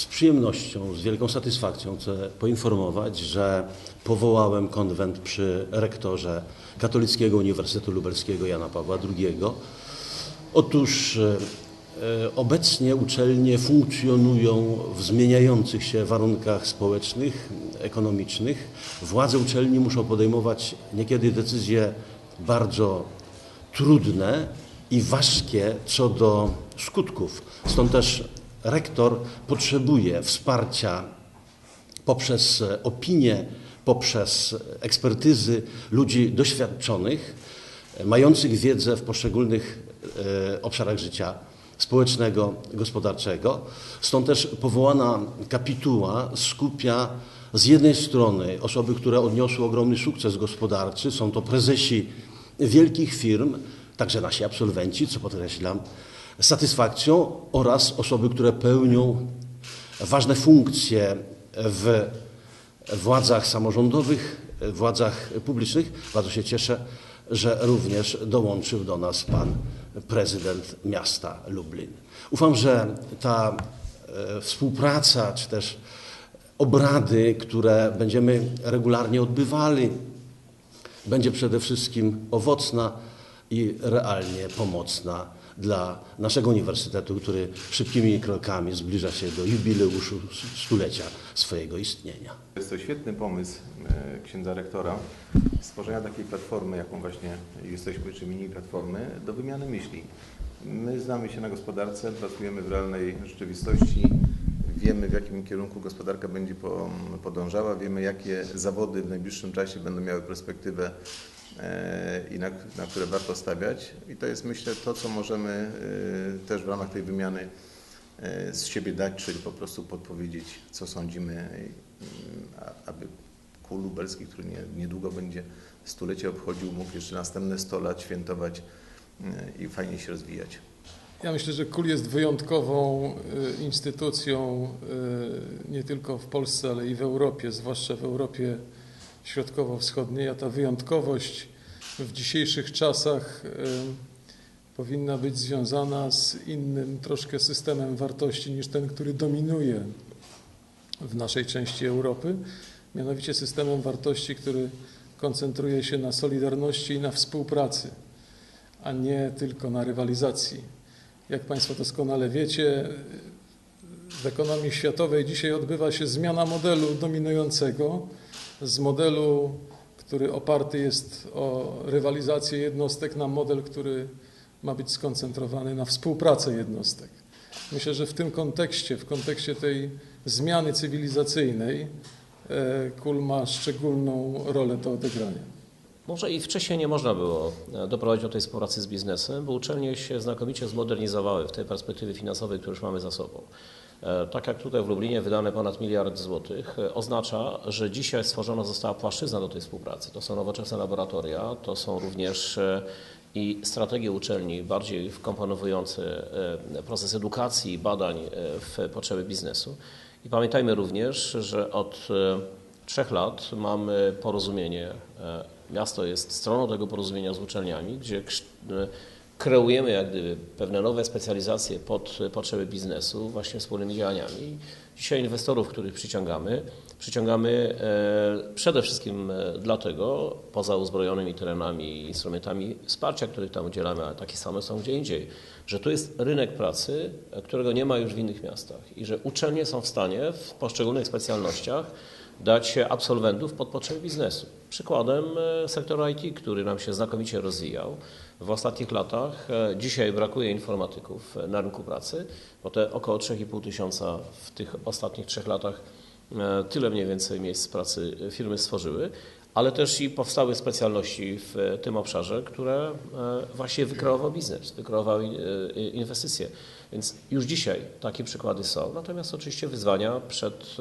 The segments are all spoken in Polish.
Z przyjemnością, z wielką satysfakcją chcę poinformować, że powołałem konwent przy rektorze Katolickiego Uniwersytetu Lubelskiego Jana Pawła II. Otóż e, obecnie uczelnie funkcjonują w zmieniających się warunkach społecznych, ekonomicznych. Władze uczelni muszą podejmować niekiedy decyzje bardzo trudne i ważkie co do skutków. Stąd też rektor potrzebuje wsparcia poprzez opinie, poprzez ekspertyzy ludzi doświadczonych, mających wiedzę w poszczególnych e, obszarach życia społecznego, gospodarczego. Stąd też powołana kapituła skupia z jednej strony osoby, które odniosły ogromny sukces gospodarczy, są to prezesi wielkich firm, także nasi absolwenci, co podkreślam satysfakcją, oraz osoby, które pełnią ważne funkcje w władzach samorządowych, władzach publicznych. Bardzo się cieszę, że również dołączył do nas pan prezydent miasta Lublin. Ufam, że ta e, współpraca, czy też obrady, które będziemy regularnie odbywali, będzie przede wszystkim owocna i realnie pomocna dla naszego uniwersytetu, który szybkimi krokami zbliża się do jubileuszu stulecia swojego istnienia. Jest to świetny pomysł e, księdza rektora stworzenia takiej platformy, jaką właśnie jesteśmy, czy mini platformy, do wymiany myśli. My znamy się na gospodarce, pracujemy w realnej rzeczywistości, wiemy w jakim kierunku gospodarka będzie podążała, wiemy jakie zawody w najbliższym czasie będą miały perspektywę e, i na, na które warto stawiać. I to jest myślę to, co możemy e, też w ramach tej wymiany e, z siebie dać, czyli po prostu podpowiedzieć, co sądzimy, aby kół lubelski, który nie, niedługo będzie stulecie obchodził, mógł jeszcze następne 100 lat świętować i fajnie się rozwijać. Ja myślę, że KUL jest wyjątkową y, instytucją y, nie tylko w Polsce, ale i w Europie, zwłaszcza w Europie Środkowo-Wschodniej, a ta wyjątkowość w dzisiejszych czasach y, powinna być związana z innym troszkę systemem wartości niż ten, który dominuje w naszej części Europy, mianowicie systemem wartości, który koncentruje się na solidarności i na współpracy, a nie tylko na rywalizacji. Jak Państwo doskonale wiecie, w ekonomii światowej dzisiaj odbywa się zmiana modelu dominującego z modelu, który oparty jest o rywalizację jednostek, na model, który ma być skoncentrowany na współpracę jednostek. Myślę, że w tym kontekście, w kontekście tej zmiany cywilizacyjnej, e, KUL ma szczególną rolę do odegrania. Może i wcześniej nie można było e, doprowadzić do tej współpracy z biznesem, bo uczelnie się znakomicie zmodernizowały w tej perspektywie finansowej, którą już mamy za sobą. E, tak jak tutaj w Lublinie wydane ponad miliard złotych, e, oznacza, że dzisiaj stworzona została płaszczyzna do tej współpracy. To są nowoczesne laboratoria, to są również i strategie uczelni bardziej wkomponowujące proces edukacji i badań w potrzeby biznesu. I pamiętajmy również, że od trzech lat mamy porozumienie Miasto jest stroną tego porozumienia z uczelniami, gdzie e, kreujemy jak gdyby pewne nowe specjalizacje pod potrzeby biznesu właśnie wspólnymi działaniami. Dzisiaj inwestorów, których przyciągamy, przyciągamy e, przede wszystkim e, dlatego, poza uzbrojonymi terenami i instrumentami wsparcia, których tam udzielamy, ale takie same są gdzie indziej, że tu jest rynek pracy, którego nie ma już w innych miastach i że uczelnie są w stanie w poszczególnych specjalnościach dać absolwentów pod potrzeby biznesu. Przykładem e, sektor IT, który nam się znakomicie rozwijał w ostatnich latach. E, dzisiaj brakuje informatyków na rynku pracy, bo te około 3,5 tysiąca w tych ostatnich trzech latach e, tyle mniej więcej miejsc pracy firmy stworzyły, ale też i powstały specjalności w tym obszarze, które właśnie wykreował biznes, wykreowały inwestycje. Więc już dzisiaj takie przykłady są, natomiast oczywiście wyzwania przed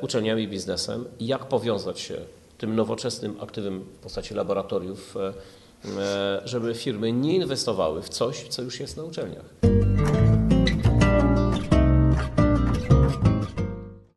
uczelniami i biznesem, jak powiązać się tym nowoczesnym aktywem w postaci laboratoriów, e, e, żeby firmy nie inwestowały w coś, co już jest na uczelniach.